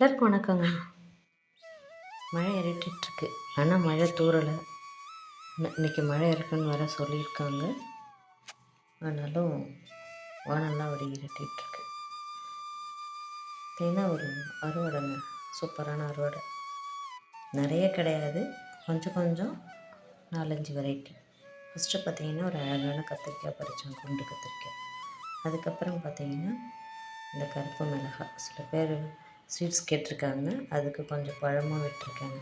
எல்லாருக்கும் வணக்கங்க. மழை இருட்டிகிட்ருக்கு ஆனால் மழை தூறலை. இன்னைக்கு மழை இருக்குன்னு வேற சொல்லியிருக்காங்க. ஆனாலும் வானெல்லாம் அப்படி இருட்டிகிட்ருக்கு ஏன்னா ஒரு அறுவடைங்க சூப்பரான அறுவடை. நிறைய கிடையாது. கொஞ்சம் கொஞ்சம் நாலஞ்சு வெரைட்டி ஃபஸ்ட்டு பார்த்தீங்கன்னா ஒரு அழகான கத்திரிக்காய் பறித்தோம் குண்டு கத்திரிக்காய். அதுக்கப்புறம் பார்த்தீங்கன்னா இந்த கருப்பு மிளகாய். சில பேர் ஸ்வீட்ஸ் கேட்டிருக்காங்க. அதுக்கு கொஞ்சம் பழமும் விட்டுருக்காங்க.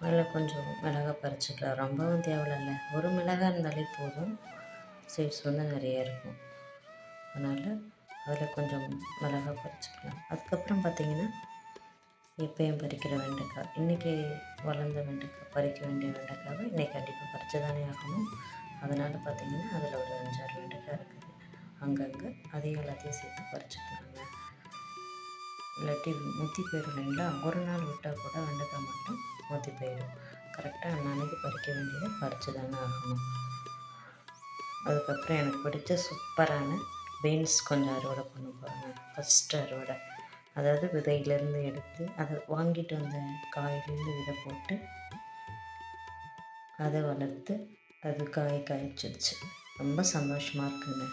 அதில் கொஞ்சம் மிளகாய் பறிச்சுக்கலாம். ரொம்பவும் தேவையில்ல ஒரு மிளகாய் இருந்தாலே போதும். ஸ்வீட்ஸ் வந்து நிறைய இருக்கும். அதனால் அதில் கொஞ்சம் மிளகாய் பறிச்சுக்கலாம். அதுக்கப்புறம் பார்த்திங்கன்னா எப்பயும் பறிக்கிற வெண்டைக்காய். இன்றைக்கி வளர்ந்த வெண்டைக்காய் பறிக்க வேண்டிய வெண்டைக்காவை இன்றைக்கி கண்டிப்பாக பறித்து தானே ஆகணும். அதனால் பார்த்திங்கன்னா அதில் ஒரு அஞ்சாறு வெண்டைக்காய் இருக்குது. அங்கங்கே அதையும் எல்லாத்தையும் சேர்த்து பறிச்சுக்கலாம். இல்லாட்டி முத்தி போயிடும் இல்லைங்களா ஒரு நாள் விட்டால் கூட வெண்டைக்காய் மட்டும் முத்தி போயிடும். கரெக்டாக அன்னன்னைக்கு பறிக்க வேண்டியதை பறித்து தானே ஆகணும். அதுக்கப்புறம் எனக்கு பிடிச்ச சூப்பரான பீன்ஸ் கொஞ்சம் அறுவடை பண்ண போகிறேன் ஃபஸ்ட்டு அறுவடை. அதாவது விதையிலேருந்து எடுத்து அதை வாங்கிட்டு வந்த காயிலேருந்து விதை போட்டு அதை வளர்த்து அது காய் காய்ச்சிடுச்சு. ரொம்ப சந்தோஷமாக இருக்குங்க.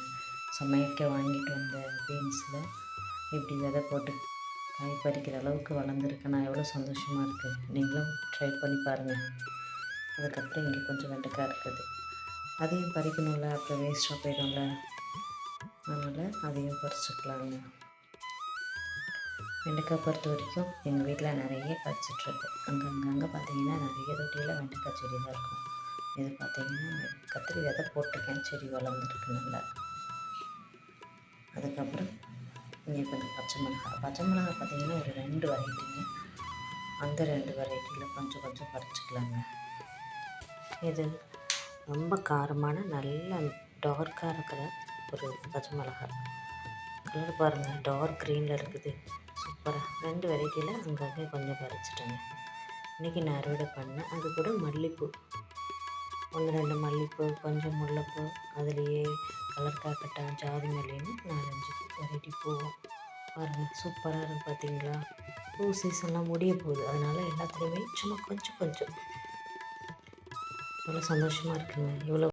சமைக்க வாங்கிட்டு வந்த பீன்ஸில் இப்படி விதை போட்டு காய் பறிக்கிற அளவுக்கு வளர்ந்துருக்கு. நான் எவ்வளோ சந்தோஷமாக இருக்குது நீங்களும் ட்ரை பண்ணி பாருங்கள் அதுக்கப்புறம் இங்கே கொஞ்சம் வெண்டைக்காய் இருக்குது. அதையும் பறிக்கணும்ல அப்புறம் வேஸ்ட்டாக போயிடும்ல. அதனால் அதையும் பறிச்சுக்கலாங்க. வெண்டைக்காய் பொறுத்த வரைக்கும் எங்கள் வீட்டில் நிறைய காய்ச்சிட்ருக்கு. அங்கங்கங்கே பார்த்தீங்கன்னா நிறைய தொட்டியில் வெண்டைக்காய் செடி தான் இருக்கும். இது பார்த்தீங்கன்னா கத்திரி விதை போட்டிருக்கேன். செடி வளர்ந்துருக்கு நல்லா. அதுக்கப்புறம் இங்கே கொஞ்சம் பச்சை மிளகாய். பச்சை மிளகாய் பார்த்திங்கன்னா ஒரு ரெண்டு வெரைட்டிங்க அந்த ரெண்டு வெரைட்டியில் கொஞ்சம் கொஞ்சம் பறிச்சிக்கலாங்க. இது ரொம்ப காரமான நல்ல டார்க்காக இருக்கிற ஒரு பச்சை மிளகாய். கலர் பாருங்கள் டார்க் க்ரீனில் இருக்குது. சூப்பராக ரெண்டு வெரைட்டியில் அங்கங்கே கொஞ்சம் பறிச்சிட்டேங்க. இன்றைக்கி நான் அறுவடை பண்ணேன் அது கூட மல்லிப்பூ. ஒன்று ரெண்டு மல்லிப்பூ கொஞ்சம் முல்லைப்பூ அதுலேயே கலர் காக்கட்டா ஜாதி மல்லின்னு நாலஞ்சு வெரைட்டி பூவும். பாருங்கள் சூப்பராக இருக்குது பார்த்தீங்களா பூ சீசன்லாம் முடிய போகுது. அதனால் எல்லாத்துலேயுமே சும்மா கொஞ்சம் கொஞ்சம். எவ்வளோ சந்தோஷமாக இருக்குங்க. இவ்வளோ